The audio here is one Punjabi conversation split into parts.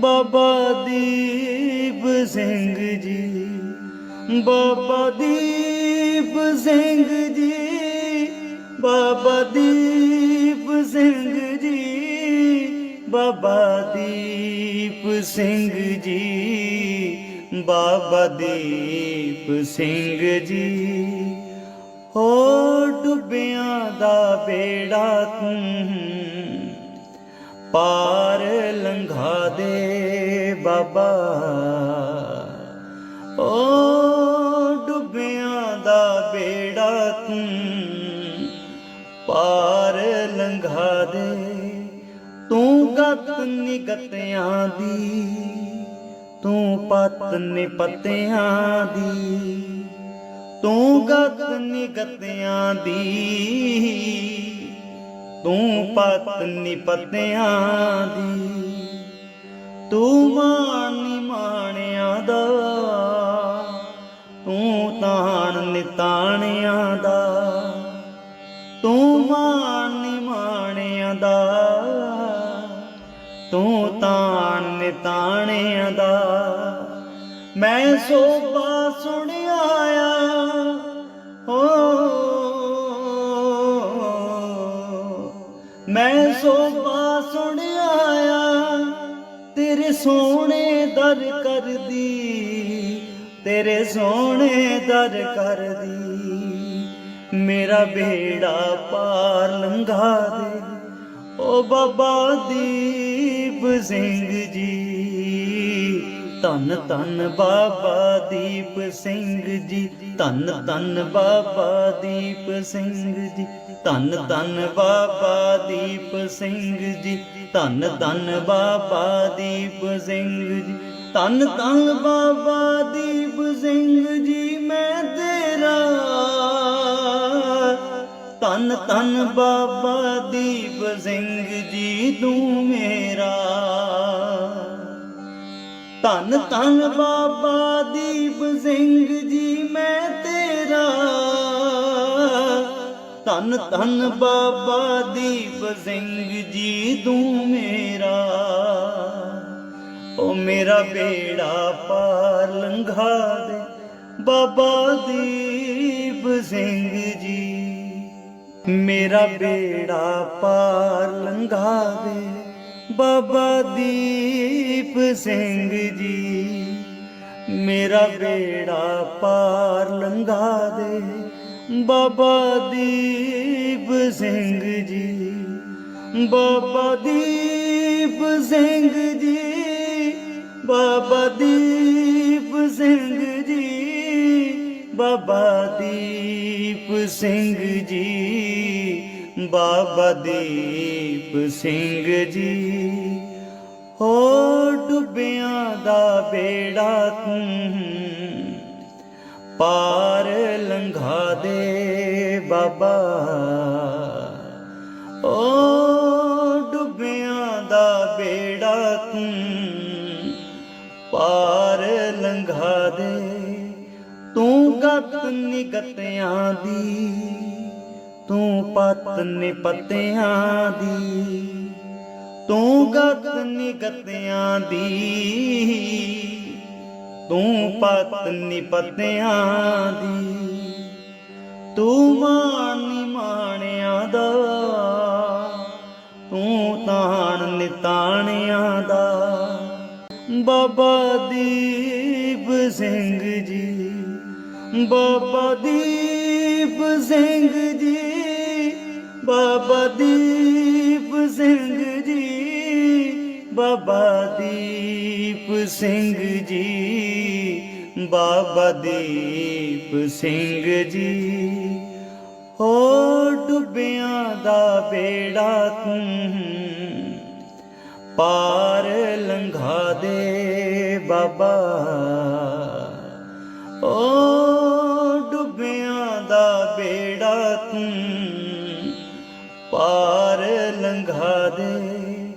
ਬਾਬਾ ਦੀਪ ਸਿੰਘ ਜੀ, ਬਾਬਾ ਦੀਪ ਸਿੰਘ ਜੀ, ਬਾਬਾ ਦੀਪ ਸਿੰਘ ਜੀ, ਬਾਬਾ ਦੀਪ ਸਿੰਘ ਜੀ, ਬਾਬਾ ਦੀਪ ਸਿੰਘ ਜੀ। ਹੋ ਡੁੱਬਿਆਂ ਦਾ ਬੇੜਾ ਤੂੰ ਪਾਰ ਲੰਘਾ ਦੇ ਬਾਬਾ। ਓ ਡੁੱਬਿਆਂ ਦਾ ਬੇੜਾ ਤੂੰ ਪਾਰ ਲੰਘਾ ਦੇ। ਤੂੰ ਗਤ ਨਿਗਤਿਆਂ ਦੀ, ਤੂੰ ਪਤ ਨਿਪਤਿਆਂ ਦੀ, ਤੂੰ ਗਤ ਨਿਗਤਿਆਂ ਦੀ। ਤੂੰ ਪਤਨੀ ਪਤਿਆਂ ਦੀ, ਤੂੰ ਮਾਣੀ ਮਾਣਿਆਂ ਦਾ, ਤੂੰ ਤਾਣ ਨਿਤਾਣਿਆਂ ਦਾ, ਤੂੰ ਮਾਣੀ ਮਾਣਿਆਂ ਦਾ, ਤੂੰ ਤਾਣ ਨਿਤਾਣਿਆਂ ਦਾ। ਮੈਂ ਸੋਭਾ ਸੁਣਿਆ ਮੈਂ ਸੋਭਾ ਸੁਣਿਆ ਆ ਤੇਰੇ ਸੋਹਣੇ ਦਰ ਕਰਦੀ, ਤੇਰੇ ਸੋਹਣੇ ਦਰ ਕਰਦੀ। ਮੇਰਾ ਬੇੜਾ ਪਾਰ ਲੰਘਾ ਦੇ, ਓ ਬਾਬਾ ਦੀਪ ਸਿੰਘ ਜੀ। ਧੰਨ ਧੰਨ ਬਾਬਾ ਦੀਪ ਸਿੰਘ ਜੀ। ਧੰਨ ਧੰਨ ਬਾਬਾ ਦੀਪ ਸਿੰਘ ਜੀ। ਧੰਨ ਧੰਨ ਬਾਬਾ ਦੀਪ ਸਿੰਘ ਜੀ। ਧੰਨ ਧੰਨ ਬਾਬਾ ਦੀਪ ਸਿੰਘ ਜੀ। ਧੰਨ ਧੰਨ ਬਾਬਾ ਦੀਪ ਸਿੰਘ ਜੀ ਮੈਂ ਤੇਰਾ। ਧੰਨ ਧੰਨ ਬਾਬਾ ਦੀਪ ਸਿੰਘ ਜੀ ਤੂੰ ਮੇਰਾ। ਧੰਨ ਧੰਨ ਬਾਬਾ ਦੀਪ ਸਿੰਘ ਜੀ, ਮੈਂ ਤੇਰਾ। ਧੰਨ ਧੰਨ ਬਾਬਾ ਦੀਪ ਸਿੰਘ ਜੀ, ਤੂੰ ਮੇਰਾ। ਓ ਮੇਰਾ ਬੇੜਾ ਪਾਰ ਲੰਘਾ ਦੇ, ਬਾਬਾ ਦੀਪ ਸਿੰਘ ਜੀ। ਮੇਰਾ ਬੇੜਾ ਪਾਰ ਲੰਘਾ ਦੇ। ਬਾਬਾ ਦੀਪ ਸਿੰਘ ਜੀ, ਮੇਰਾ ਬੇੜਾ ਪਾਰ ਲੰਘਾ ਦੇ। ਬਾਬਾ ਦੀਪ ਸਿੰਘ ਜੀ, ਬਾਬਾ ਦੀਪ ਸਿੰਘ ਜੀ, ਬਾਬਾ ਦੀਪ ਸਿੰਘ ਜੀ, ਬਾਬਾ ਦੀਪ ਸਿੰਘ ਜੀ। ਬਾਬਾ ਦੀਪ ਸਿੰਘ ਜੀ। ਹੋ ਡੁੱਬਿਆਂ ਦਾ ਬੇੜਾ ਤੂੰ ਪਾਰ ਲੰਘਾ ਦੇ ਬਾਬਾ। ਓ ਡੁੱਬਿਆਂ ਦਾ ਬੇੜਾ ਤੂੰ ਪਾਰ ਲੰਘਾ ਦੇ। ਤੂੰ ਗਤ ਨਿਗਤਿਆਂ ਦੀ ਤੂੰ ਪਤ ਨਿਪਤਿਆਂ ਦੀ, ਤੂੰ ਗਤ ਨਿਗਤਿਆਂ ਦੀ, ਤੂੰ ਪਤ ਨਿਪਤਿਆਂ ਦੀ, ਤੂੰ ਮਾਣੀ ਮਾਣਿਆਂ ਦਾ, ਤੂੰ ਤਾਣ ਨਿਤਾਣਿਆਂ ਦਾ। ਬਾਬਾ ਦੀਪ ਸਿੰਘ ਜੀ, ਬਾਬਾ ਦੀਪ ਸਿੰਘ ਬਾਬਾ ਦੀਪ ਸਿੰਘ ਜੀ, ਬਾਬਾ ਦੀਪ ਸਿੰਘ ਜੀ, ਬਾਬਾ ਦੀਪ ਸਿੰਘ ਜੀ। ਹੋ ਡੁੱਬਿਆਂ ਦਾ ਬੇੜਾ ਤੂੰ ਪਾਰ ਲੰਘਾ ਦੇ ਬਾਬਾ। ਓ ਡੁੱਬਿਆਂ ਦਾ ਬੇੜਾ ਤੂੰ ਪਾਰ ਲੰਘਾ ਦੇ।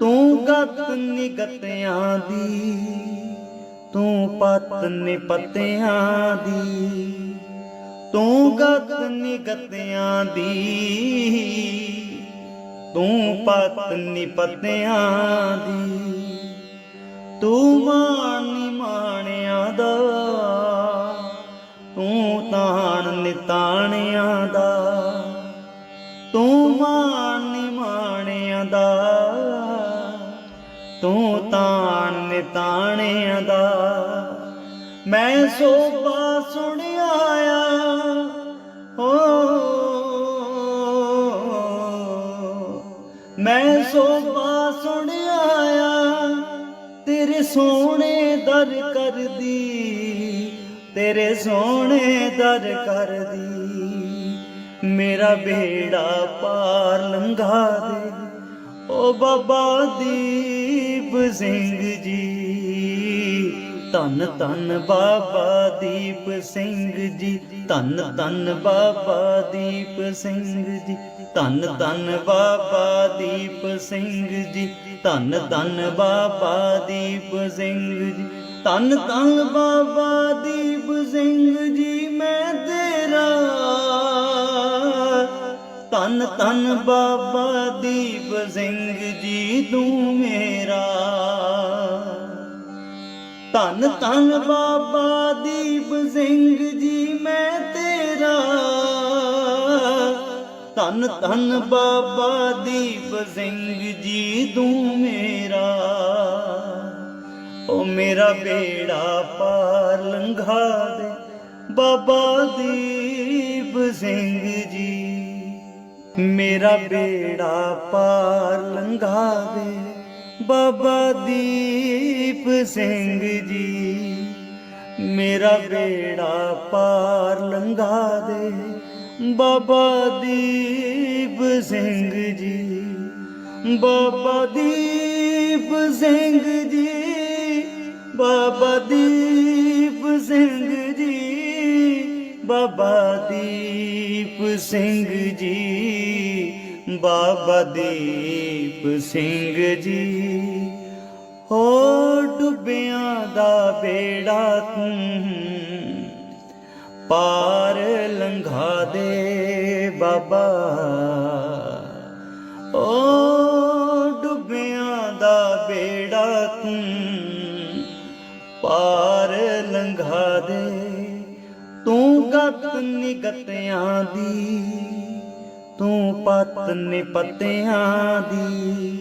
ਤੂੰ ਗਤ ਨਿਗਤਿਆਂ ਦੀ, ਤੂੰ ਪਤ ਨਿਪਤਿਆਂ ਦੀ। ਤੂੰ ਗਤ ਨਿਗਤਿਆਂ ਦੀ, ਤੂੰ ਪਤ ਨਿਪਤਿਆਂ ਦੀ। ਤੂੰ ਮਾਣ ਨੀ ਮਾਣਿਆਂ ਦਾ, ਤੂੰ ਤਾਣ ਨਿਤਾਣਿਆਂ ਦਾ। ਤੂੰ ਮਾਣ ਨੀ ਦਾ, ਤੂੰ ਤਾਣ ਨਿਤਾਣਿਆਂ ਦਾ। ਮੈਂ ਸੋਭਾ ਸੁਣਿਆ ਆ, ਓ, ਮੈਂ ਸੋਭਾ ਸੁਣਿਆ ਆ, ਤੇਰੇ ਸੋਹਣੇ ਦਰ ਕਰਦੀ, ਤੇਰੇ ਸੋਹਣੇ ਦਰ ਕਰਦੀ। ਮੇਰਾ ਬੇੜਾ ਪਾਰ ਲੰਘਾ ਦੇ। ਓ ਬਾਬਾ ਦੀਪ ਸਿੰਘ ਜੀ, ਧੰਨ ਧੰਨ ਬਾਬਾ ਦੀਪ ਸਿੰਘ ਜੀ, ਧੰਨ ਧੰਨ ਬਾਬਾ ਦੀਪ ਸਿੰਘ ਜੀ, ਧੰਨ ਧੰਨ ਬਾਬਾ ਦੀਪ ਸਿੰਘ ਜੀ, ਧੰਨ ਧੰਨ ਬਾਬਾ ਦੀਪ ਸਿੰਘ ਜੀ, ਧੰਨ ਧੰਨ ਬਾਬਾ ਦੀਪ ਸਿੰਘ ਜੀ, ਮੈਂ ਤੇਰਾ ਧੰਨ ਧੰਨ ਬਾਬਾ ਦੀਪ ਸਿੰਘ ਜੀ ਤੂੰ ਮੇਰਾ। ਧੰਨ ਧੰਨ ਬਾਬਾ ਦੀਪ ਸਿੰਘ ਜੀ ਮੈਂ ਤੇਰਾ। ਧੰਨ ਧੰਨ ਬਾਬਾ ਦੀਪ ਸਿੰਘ ਜੀ ਤੂੰ ਮੇਰਾ। ਓ ਮੇਰਾ ਬੇੜਾ ਪਾਰ ਲੰਘਾ ਦੇ ਬਾਬਾ ਦੀਪ ਸਿੰਘ ਜੀ। ਮੇਰਾ ਬੇੜਾ ਪਾਰ ਲੰਘਾ ਦੇ ਬਾਬਾ ਦੀਪ ਸਿੰਘ ਜੀ, ਮੇਰਾ ਬੇੜਾ ਪਾਰ ਲੰਘਾ ਦੇ ਬਾਬਾ ਦੀਪ ਸਿੰਘ ਜੀ, ਬਾਬਾ ਦੀਪ ਸਿੰਘ ਜੀ, ਬਾਬਾ ਦੀਪ ਸਿੰਘ ਜੀ। ਬਾਬਾ ਦੀਪ ਸਿੰਘ ਜੀ, ਬਾਬਾ ਦੀਪ ਸਿੰਘ ਜੀ। ਹੋ ਡੁੱਬਿਆਂ ਦਾ ਬੇੜਾ ਤੂੰ ਪਾਰ ਲੰਘਾ ਦੇ ਬਾਬਾ। ਓ ਡੁੱਬਿਆਂ ਦਾ ਬੇੜਾ ਤੂੰ ਪਾਰ ਲੰਘਾ ਦੇ ਗਤ ਨਿਗਤਿਆਂ ਦੀ, ਤੂੰ ਪਤ ਨਿਪਤਿਆਂ ਦੀ,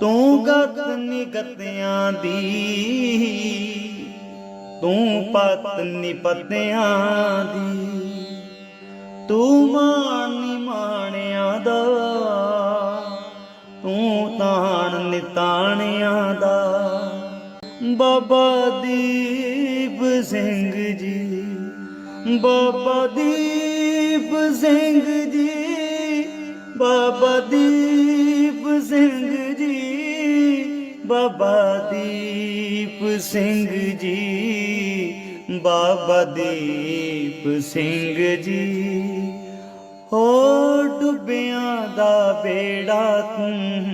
ਤੂੰ ਗਤ ਨਿਗਤਿਆਂ ਦੀ, ਤੂੰ ਪਤ ਨਿਪਤਿਆਂ ਦੀ। ਤੂੰ ਮਾਣ ਨੀ ਮਾਣਿਆਂ ਦਾ, ਤੂੰ ਤਾਣ ਨਿਤਾਣਿਆਂ ਦਾ। ਬਾਬਾ ਦੀਪ ਸਿੰਘ ਜੀ ਬਾਬਾ ਦੀਪ ਸਿੰਘ ਜੀ, ਬਾਬਾ ਦੀਪ ਸਿੰਘ ਜੀ, ਬਾਬਾ ਦੀਪ ਸਿੰਘ ਜੀ, ਬਾਬਾ ਦੀਪ ਸਿੰਘ ਜੀ। ਹੋ ਡੁੱਬਿਆਂ ਦਾ ਬੇੜਾ ਤੂੰ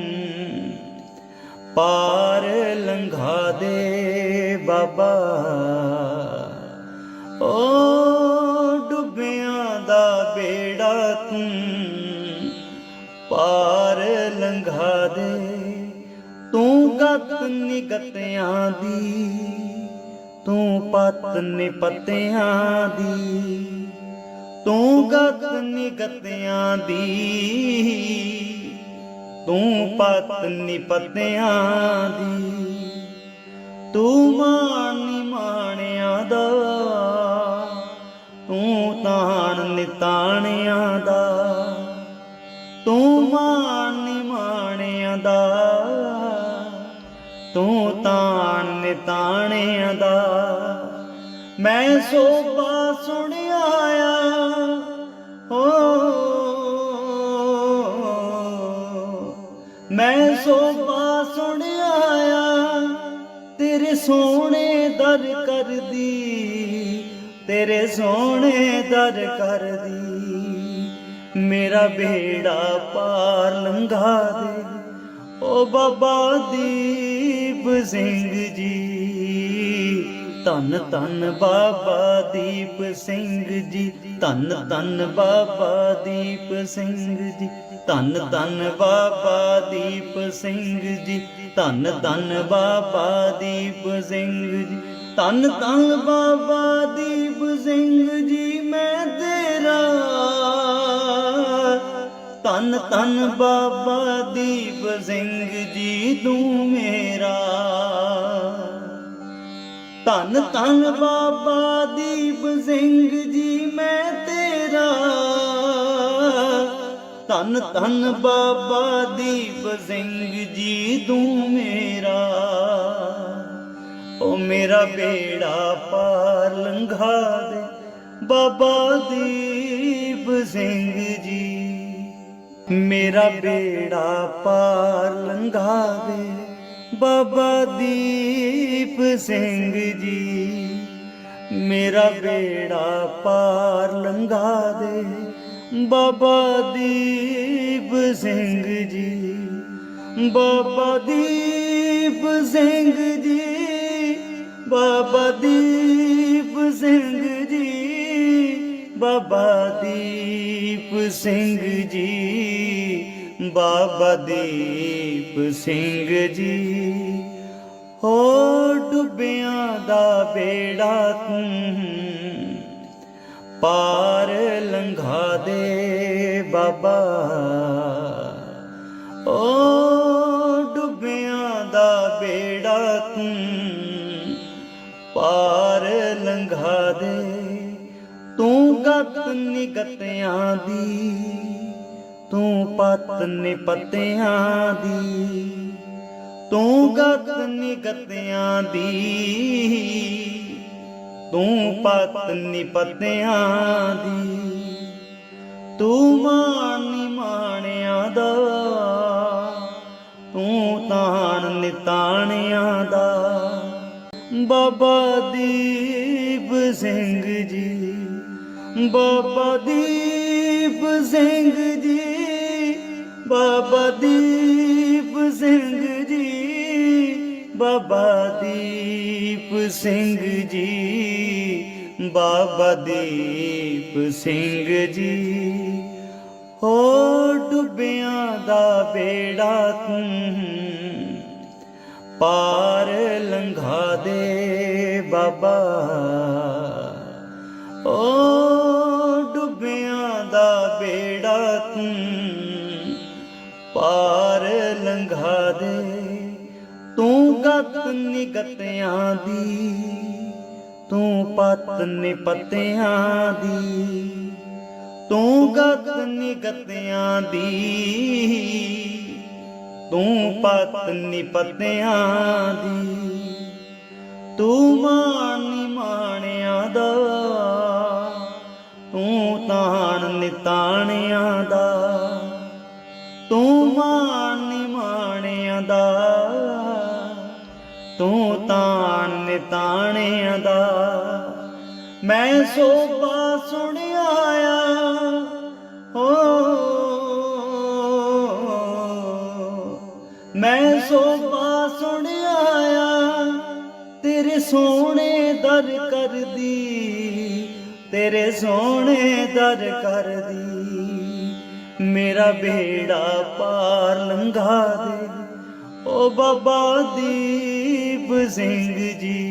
ਪਾਰ ਲੰਘਾ ਦੇ ਬਾਬਾ। ਓ ਬੇੜਾ ਤੂੰ ਪਾਰ ਲੰਘਾ ਦੇ। ਤੂੰ ਗਤ ਨਿਗਤਿਆਂ ਦੀ, ਤੂੰ ਪਤ ਨਿਪਤਿਆਂ ਦੀ। ਤੂੰ ਗਤ ਨਿਗਤਿਆਂ ਦੀ, ਤੂੰ ਪਤ ਨਿਪਤਿਆਂ ਦੀ। ਤੂੰ ਮਾਣ ਨੀ ਮਾਣਿਆਂ ਦਾ ਤੂੰ ਤਾਣ ਨਿਤਾਣਿਆਂ ਦਾ, ਤੂੰ ਮਾਣ ਨੀ ਦਾ, ਤੂੰ ਤਾਣ ਨਿਤਾਣਿਆਂ ਦਾ। ਮੈਂ ਸੋਭਾ ਸੁਣਿਆ ਆ ਹੋ ਮੈਂ ਸੋਭਾ ਸੁਣਿਆ ਆ, ਤੇਰੇ ਸੋਹਣੇ ਦਰ ਤੇਰੇ ਸੋਹਣੇ ਦਰ ਕਰਦੀ, ਮੇਰਾ ਬੇੜਾ ਪਾਰ ਲੰਘਾ ਦੇ। ਓ ਬਾਬਾ ਦੀਪ ਸਿੰਘ ਜੀ ਧੰਨ ਧੰਨ ਬਾਬਾ ਦੀਪ ਸਿੰਘ ਜੀ ਧੰਨ ਧੰਨ ਬਾਬਾ ਦੀਪ ਸਿੰਘ ਜੀ ਧੰਨ ਧੰਨ ਬਾਬਾ ਦੀਪ ਸਿੰਘ ਜੀ ਧੰਨ ਧੰਨ ਬਾਬਾ ਦੀਪ ਸਿੰਘ ਜੀ। ਧੰਨ ਧੰਨ ਬਾਬਾ ਦੀਪ ਸਿੰਘ ਜੀ, ਮੈਂ ਤੇਰਾ। ਧੰਨ ਧੰਨ ਬਾਬਾ ਦੀਪ ਸਿੰਘ ਜੀ, ਤੂੰ ਮੇਰਾ। ਧੰਨ ਧੰਨ ਬਾਬਾ ਦੀਪ ਸਿੰਘ ਜੀ, ਮੈਂ ਤੇਰਾ। ਧੰਨ ਧੰਨ ਬਾਬਾ ਦੀਪ ਸਿੰਘ ਜੀ, ਤੂੰ ਮੇਰਾ। ਓ ਮੇਰਾ ਬੇੜਾ ਪਾਰ ਲੰਘਾ ਦੇ, ਬਾਬਾ ਦੀਪ ਸਿੰਘ ਜੀ। ਮੇਰਾ ਬੇੜਾ ਪਾਰ ਲੰਘਾ ਦੇ, ਬਾਬਾ ਦੀਪ ਸਿੰਘ ਜੀ। ਮੇਰਾ ਬੇੜਾ ਪਾਰ ਲੰਘਾ ਦੇ, ਬਾਬਾ ਦੀਪ ਸਿੰਘ ਜੀ। ਬਾਬਾ ਦੀਪ ਸਿੰਘ ਜੀ। ਬਾਬਾ ਦੀਪ ਸਿੰਘ ਜੀ, ਬਾਬਾ ਦੀਪ ਸਿੰਘ ਜੀ, ਬਾਬਾ ਦੀਪ ਸਿੰਘ ਜੀ। ਹੋ ਡੁੱਬਿਆਂ ਦਾ ਬੇੜਾ ਤੂੰ ਪਾਰ ਲੰਘਾ ਦੇ ਬਾਬਾ। ਓ ਡੁੱਬਿਆਂ ਦਾ ਬੇੜਾ ਤੂੰ ਪਾਰ ਲੰਘਾ ਦੇ। ਤੂੰ ਗਤ ਨਿਗਤਿਆਂ ਦੀ, ਤੂੰ ਪਤ ਨਿਪਤਿਆਂ ਦੀ। ਤੂੰ ਗਤ ਨਿਗਤਿਆਂ ਦੀ, ਤੂੰ ਪਤ ਨਿਪਤਿਆਂ ਦੀ। ਤੂੰ ਮਾਣ ਮਾਣਿਆਂ ਦਾ, ਤੂੰ ਤਾਣ ਨਿਤਾਣਿਆਂ ਦਾ। ਬਾਬਾ ਦੀਪ ਸਿੰਘ ਜੀ। ਬਾਬਾ ਦੀਪ ਸਿੰਘ ਜੀ। ਬਾਬਾ ਦੀਪ ਸਿੰਘ ਜੀ। ਬਾਬਾ ਦੀਪ ਸਿੰਘ ਜੀ। ਬਾਬਾ ਦੀਪ ਸਿੰਘ ਜੀ। ਹੋ ਡੁੱਬਿਆਂ ਦਾ ਬੇੜਾ ਤੂੰ ਪਾਰ ਲੰਘਾ ਦੇ ਬਾਬਾ। ਓ ਡੁੱਬਿਆਂ ਦਾ ਬੇੜਾ ਤੂੰ ਪਾਰ ਲੰਘਾ ਦੇ। ਤੂੰ ਗਤ ਨਿਗਤਿਆਂ ਦੀ, ਤੂੰ ਪਤ ਨਿਪਤਿਆਂ ਦੀ, ਤੂੰ ਗਤ ਨਿਗਤਿਆਂ ਦੀ। ਤੂੰ ਪਤਨੀ ਨਿਪਤਿਆਂ ਦੀ, ਤੂੰ ਮਾਣ ਨਿਮਾਣਿਆਂ ਦਾ, ਤੂੰ ਤਾਣ ਨਿਤਾਣਿਆਂ ਦਾ, ਤੂੰ ਮਾਣ ਨਿਮਾਣਿਆਂ ਦਾ, ਤੂੰ ਤਾਣ ਨਿਤਾਣਿਆਂ ਦਾ। ਮੈਂ ਸੋਪਾ ਸੁਣਿਆ ਸੋਹਣੇ ਦਰ ਕਰਦੀ, ਤੇਰੇ ਸੋਹਣੇ ਦਰ ਕਰਦੀ। ਮੇਰਾ ਬੇੜਾ ਪਾਰ ਲੰਘਾ ਦੇ, ਓ ਬਾਬਾ ਦੀਪ ਸਿੰਘ ਜੀ।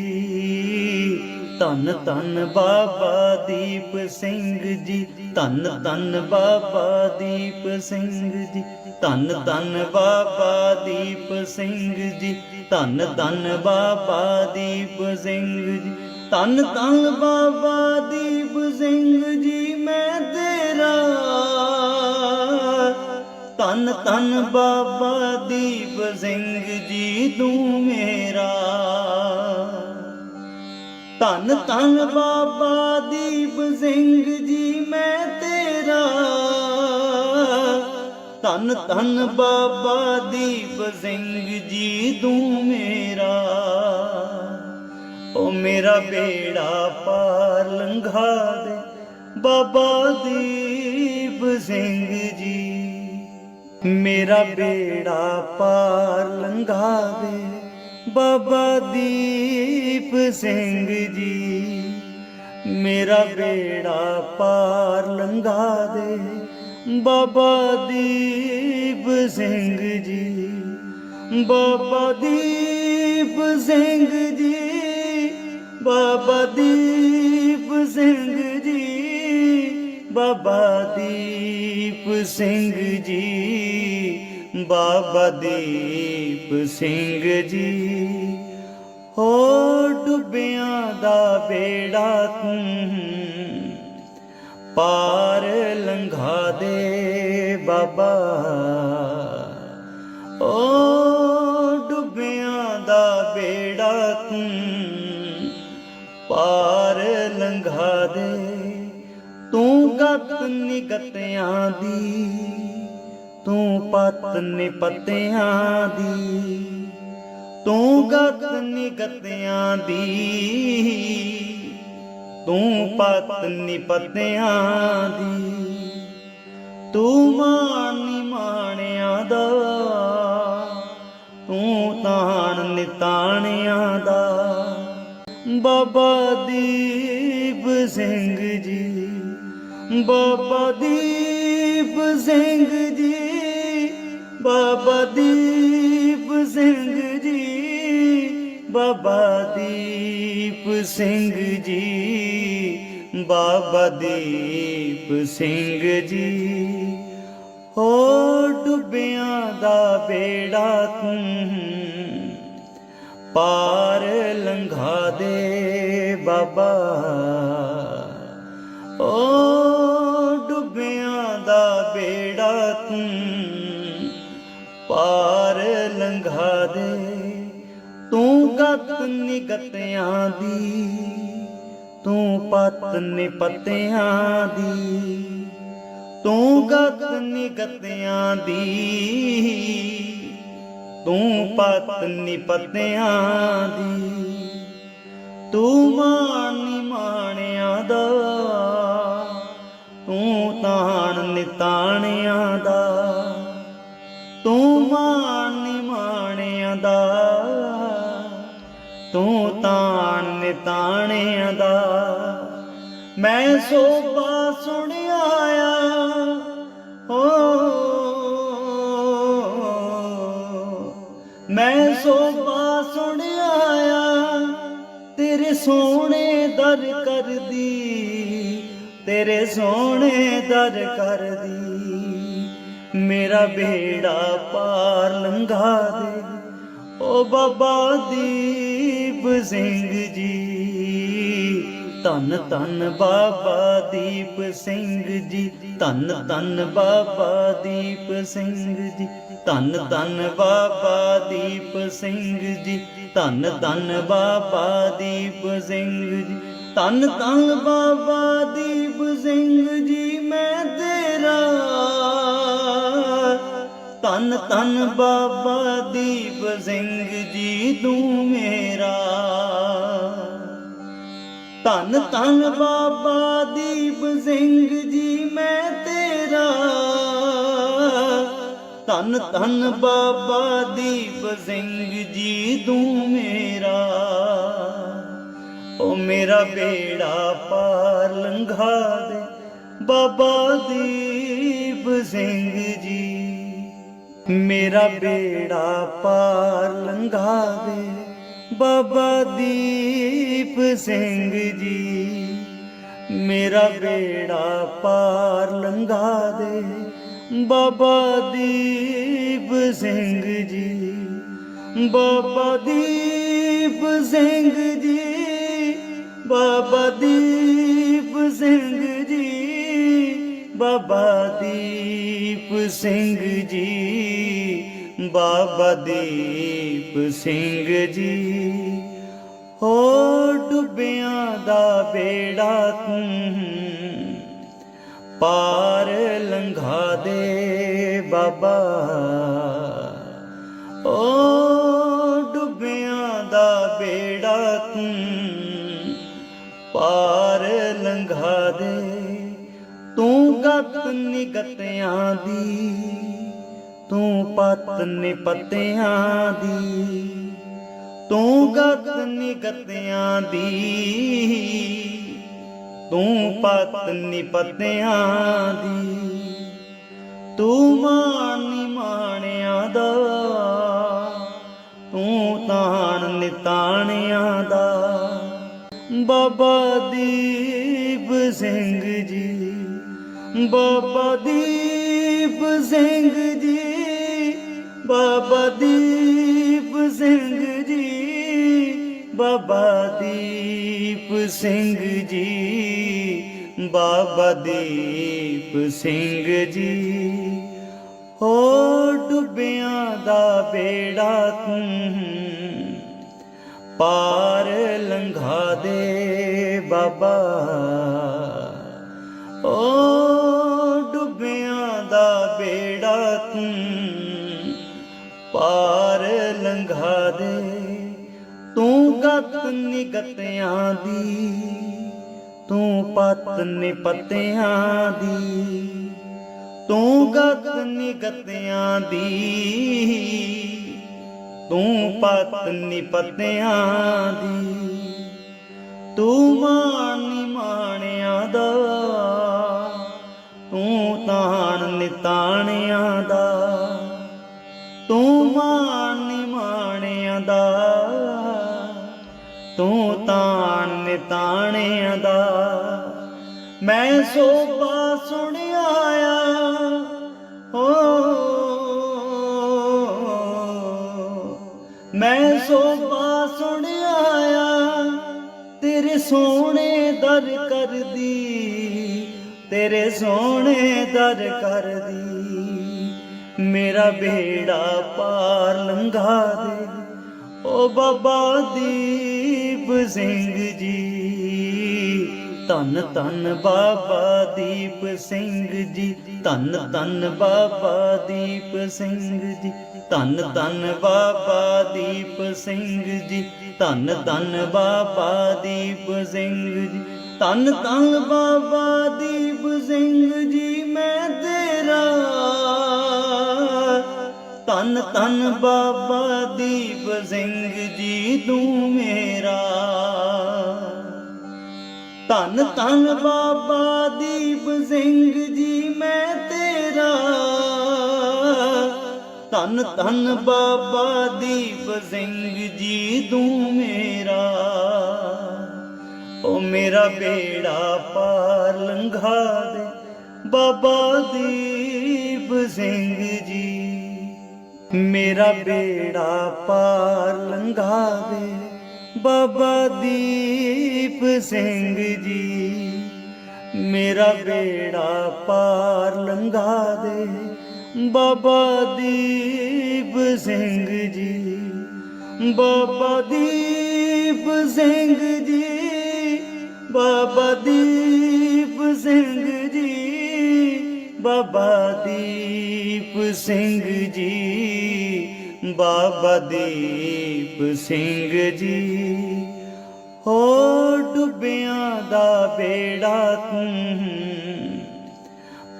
ਧੰਨ ਧੰਨ ਬਾਬਾ ਦੀਪ ਸਿੰਘ ਜੀ, ਧੰਨ ਧੰਨ ਬਾਬਾ ਦੀਪ ਸਿੰਘ ਜੀ। ਧੰਨ ਧੰਨ ਬਾਬਾ ਦੀਪ ਸਿੰਘ ਜੀ। ਧੰਨ ਧੰਨ ਬਾਬਾ ਦੀਪ ਸਿੰਘ ਜੀ। ਧੰਨ ਧੰਨ ਬਾਬਾ ਦੀਪ ਸਿੰਘ ਜੀ ਮੈਂ ਤੇਰਾ। ਧੰਨ ਧੰਨ ਬਾਬਾ ਦੀਪ ਸਿੰਘ ਜੀ ਤੂੰ ਮੇਰਾ। ਧੰਨ ਧੰਨ ਬਾਬਾ ਦੀਪ ਸਿੰਘ ਜੀ ਮੈਂ ਤੇਰਾ। ਧਨ ਧੰਨ ਬਾਬਾ ਦੀਪ ਸਿੰਘ ਜੀ ਤੂੰ ਮੇਰਾ। ਓ ਮੇਰਾ ਬੇੜਾ ਪਾਰ ਲੰਘਾ ਦੇ ਬਾਬਾ ਦੀਪ ਸਿੰਘ ਜੀ। ਮੇਰਾ ਬੇੜਾ ਪਾਰ ਲੰਘਾ ਦੇ ਬਾਬਾ ਦੀਪ ਸਿੰਘ ਜੀ। ਮੇਰਾ ਬੇੜਾ ਪਾਰ ਲੰਘਾ ਦੇ ਬਾਬਾ ਦੀਪ ਸਿੰਘ ਜੀ, ਬਾਬਾ ਦੀਪ ਸਿੰਘ ਜੀ, ਬਾਬਾ ਦੀਪ ਸਿੰਘ ਜੀ, ਬਾਬਾ ਦੀਪ ਸਿੰਘ ਜੀ, ਬਾਬਾ ਦੀਪ ਸਿੰਘ ਜੀ। ਹੋ ਡੁੱਬਿਆਂ ਦਾ ਬੇੜਾ ਤੂੰ ਪਾਰ ਲੰਘਾ ਦੇ ਬਾਬਾ। ਓ ਡੁੱਬਿਆਂ ਦਾ ਬੇੜਾ ਤੂੰ ਪਾਰ ਲੰਘਾ ਦੇ। ਤੂੰ ਗਤ ਨਿਗਤਿਆਂ ਦੀ, ਤੂੰ ਪਤ ਨਿਪਤਿਆਂ ਦੀ। ਤੂੰ ਗਤ ਨਿਗਤਿਆਂ ਦੀ, ਤੂੰ ਪਤ ਨਿਪਤਿਆਂ ਦੀ। ਤੂੰ ਮਾਨੀ ਮਾਣਿਆ ਦਾ। ਤੂੰ ਤਾਣ ਨਿਤਾਣਿਆ ਦਾ। ਬਾਬਾ ਦੀਪ ਸਿੰਘ ਜੀ, ਬਾਬਾ ਦੀਪ ਸਿੰਘ ਜੀ, ਬਾਬਾ ਦੀਪ ਸਿੰਘ ਜੀ, ਬਾਬਾ ਦੀਪ ਸਿੰਘ ਜੀ, ਬਾਬਾ ਦੀਪ ਸਿੰਘ ਜੀ। ਹੋ ਡੁੱਬਿਆਂ ਦਾ ਬੇੜਾ ਤੂੰ ਪਾਰ ਲੰਘਾ ਦੇ ਬਾਬਾ। ਓ ਡੁੱਬਿਆਂ ਦਾ ਬੇੜਾ ਤੂੰ ਪਾਰ ਲੰਘਾ ਦੇ। ਤੂੰ ਗਤ ਨਿਗਤਿਆਂ ਦੀ, ਤੂੰ ਪਤ ਨਿਪਤਿਆਂ ਦੀ। ਤੂੰ ਗਤ ਨਿਗਤਿਆਂ ਦੀ, ਤੂੰ ਪਤ ਨਿਪਤਿਆਂ ਦੀ। ਤੂੰ ਮਾਨੀ ਮਾਣਿਆਂ ਦਾ, ਤੂੰ ਤਾਣ ਨਿਤਾਣਿਆਂ ਦਾ। ਤੂੰ ਮਾਨੀ ਮਾਣਿਆਂ ਦਾ, ਤੂੰ ਤਾਣ ਨਿਤਾਣਿਆਂ ਦਾ। ਮੈਂ ਸੋਭਾ ਸੋਹਣੇ ਦਰ ਕਰਦੀ, ਮੇਰਾ ਬੇੜਾ ਪਾਰ ਲੰਘਾ ਦੇ। ਓ ਬਾਬਾ ਦੀਪ ਸਿੰਘ ਜੀ ਧੰਨ ਧੰਨ ਬਾਬਾ ਦੀਪ ਸਿੰਘ ਜੀ ਧੰਨ ਧੰਨ ਬਾਬਾ ਦੀਪ ਸਿੰਘ ਜੀ ਧੰਨ ਧੰਨ ਬਾਬਾ ਦੀਪ ਸਿੰਘ ਜੀ ਧੰਨ ਧੰਨ ਬਾਬਾ ਦੀਪ ਸਿੰਘ ਜੀ। ਧੰਨ ਧੰਨ ਬਾਬਾ ਦੀਪ ਸਿੰਘ ਜੀ, ਮੈਂ ਤੇਰਾ। ਧੰਨ ਧੰਨ ਬਾਬਾ ਦੀਪ ਸਿੰਘ ਜੀ, ਤੂੰ ਮੇਰਾ। ਧੰਨ ਧੰਨ ਬਾਬਾ ਦੀਪ ਸਿੰਘ ਜੀ, ਮੈਂ ਤੇਰਾ। ਧੰਨ ਧੰਨ ਬਾਬਾ ਦੀਪ ਸਿੰਘ ਜੀ, ਤੂੰ ਮੇਰਾ। ਓ ਮੇਰਾ ਬੇੜਾ ਪਾਰ ਲੰਘਾ ਦੇ, ਬਾਬਾ ਦੀਪ ਸਿੰਘ ਜੀ। ਮੇਰਾ ਬੇੜਾ ਪਾਰ ਲੰਘਾ ਦੇ, ਬਾਬਾ ਦੀਪ ਸਿੰਘ ਜੀ। ਮੇਰਾ ਬੇੜਾ ਪਾਰ ਲੰਘਾ ਦੇ, ਬਾਬਾ ਦੀਪ ਸਿੰਘ ਜੀ। ਬਾਬਾ ਦੀਪ ਸਿੰਘ ਜੀ। ਬਾਬਾ ਦੀਪ ਸਿੰਘ ਜੀ, ਬਾਬਾ ਦੀਪ ਸਿੰਘ ਜੀ, ਬਾਬਾ ਦੀਪ ਸਿੰਘ ਜੀ। ਹੋ ਡੁੱਬਿਆਂ ਦਾ ਬੇੜਾ ਤੂੰ ਪਾਰ ਲੰਘਾ ਦੇ ਬਾਬਾ। ਓ ਡੁੱਬਿਆਂ ਦਾ ਬੇੜਾ ਤੂੰ ਪਾਰ ਲੰਘਾ ਦੇ। ਤੂੰ ਗਤ ਨਿਗਤਿਆਂ ਦੀ, ਤੂੰ ਪਤ ਨਿਪਤਿਆਂ ਦੀ। ਤੂੰ ਗਤ ਨਿਗਤਿਆਂ ਦੀ, ਤੂੰ ਪਤ ਨਿਪਤਿਆਂ ਦੀ। ਤੂੰ ਮਾਨੀ ਮਾਣਿਆਂ ਦਾ, ਤੂੰ ਤਾਣ ਨਿਤਾਣਿਆਂ ਦਾ। ਬਾਬਾ ਦੀਪ ਸਿੰਘ ਜੀ। ਬਾਬਾ ਦੀਪ ਸਿੰਘ ਜੀ। ਬਾਬਾ ਦੀਪ ਸਿੰਘ ਜੀ। ਬਾਬਾ ਦੀਪ ਸਿੰਘ ਜੀ। ਬਾਬਾ ਦੀਪ ਸਿੰਘ ਜੀ। ਹੋ ਡੁੱਬਿਆਂ ਦਾ ਬੇੜਾ ਤੂੰ ਪਾਰ ਲੰਘਾ ਦੇ ਬਾਬਾ। ਓ ਡੁੱਬਿਆਂ ਦਾ ਬੇੜਾ ਤੂੰ ਪਾਰ ਲੰਘਾ ਦੇ। ਤੂੰ ਗਤ ਨਿਗਤਿਆਂ ਦੀ, ਤੂੰ ਪਤ ਨਿਪਤਿਆਂ ਦੀ, ਤੂੰ ਗਤ ਨਿਗਤਿਆਂ ਦੀ। ਤੂੰ ਪਤ ਨਿਪਤਿਆਂ ਦੀ, ਤੂੰ ਮਾਨੀ ਮਾਣਿਆਂ ਦਾ, ਤੂੰ ਤਾਣ ਨਿਤਾਣਿਆਂ ਦਾ, ਤੂੰ ਮਾਨੀ ਮਾਣਿਆਂ ਦਾ, ਤੂੰ ਤਾਣ ਨਿਤਾਣਿਆਂ ਦਾ। ਮੈਂ ਸੋਭਾ ਸੁਣਿਆ ਆ, ਓ ਸੋਭਾ ਸੁਣਿਆ ਤੇਰੇ ਸੋਹਣੇ ਦਰ ਕਰਦੀ, ਤੇਰੇ ਸੋਹਣੇ ਦਰ ਕਰਦੀ। ਮੇਰਾ ਬੇੜਾ ਪਾਰ ਲੰਘਾ ਦੇ, ਓ ਬਾਬਾ ਦੀਪ ਸਿੰਘ ਜੀ। ਧੰਨ ਧੰਨ ਬਾਬਾ ਦੀਪ ਸਿੰਘ ਜੀ, ਧੰਨ ਧੰਨ ਬਾਬਾ ਦੀਪ ਸਿੰਘ ਜੀ। ਧੰਨ ਧੰਨ ਬਾਬਾ ਦੀਪ ਸਿੰਘ ਜੀ। ਧੰਨ ਧੰਨ ਬਾਬਾ ਦੀਪ ਸਿੰਘ ਜੀ। ਧੰਨ ਧੰਨ ਬਾਬਾ ਦੀਪ ਸਿੰਘ ਜੀ ਮੈਂ ਤੇਰਾ। ਧੰਨ ਧੰਨ ਬਾਬਾ ਦੀਪ ਸਿੰਘ ਜੀ ਤੂੰ ਮੇਰਾ। ਧੰਨ ਧੰਨ ਬਾਬਾ ਦੀਪ ਸਿੰਘ ਜੀ ਮੈਂ ਤੇਰਾ। ਧੰਨ ਧੰਨ ਬਾਬਾ ਦੀਪ ਸਿੰਘ ਜੀ ਤੂੰ ਮੇਰਾ। ਓ ਮੇਰਾ ਬੇੜਾ ਪਾਰ ਲੰਘਾ ਦੇ ਬਾਬਾ ਦੀਪ ਸਿੰਘ ਜੀ। ਮੇਰਾ ਬੇੜਾ ਪਾਰ ਲੰਘਾ ਦੇ ਬਾਬਾ ਦੀਪ ਸਿੰਘ ਜੀ। ਮੇਰਾ ਬੇੜਾ ਪਾਰ ਲੰਘਾ ਦੇ ਬਾਬਾ ਦੀਪ ਸਿੰਘ ਜੀ, ਬਾਬਾ ਦੀਪ ਸਿੰਘ ਜੀ, ਬਾਬਾ ਦੀਪ ਸਿੰਘ ਜੀ, ਬਾਬਾ ਦੀਪ ਸਿੰਘ ਜੀ, ਬਾਬਾ ਦੀਪ ਸਿੰਘ ਜੀ। ਹੋ ਡੁੱਬਿਆਂ ਦਾ ਬੇੜਾ ਤੂੰ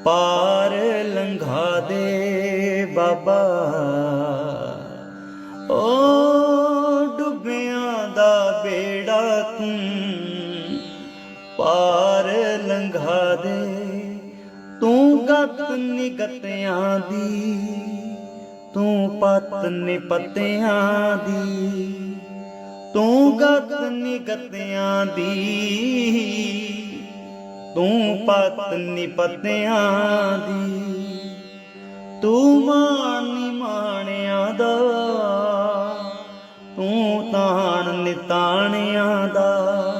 ਪਾਰ ਲੰਘਾ ਦੇ ਬਾਬਾ। ਓ ਡੁੱਬਿਆਂ ਦਾ ਬੇੜਾ ਤੂੰ ਪਾਰ ਲੰਘਾ ਦੇ। ਤੂੰ ਗਤ ਨਿਗਤਿਆਂ ਦੀ, ਤੂੰ ਪਤ ਨਿਪਤਿਆਂ ਦੀ। ਤੂੰ ਗਤ ਨਿਗਤਿਆਂ ਦੀ। ਤੂੰ ਪਤ ਨਿਪਤਿਆਂ ਦੀ ਤੂੰ ਮਾਨੀ ਮਾਣਿਆਂ ਦਾ ਤੂੰ ਤਾਣ ਨਿਤਾਣਿਆਂ ਦਾ।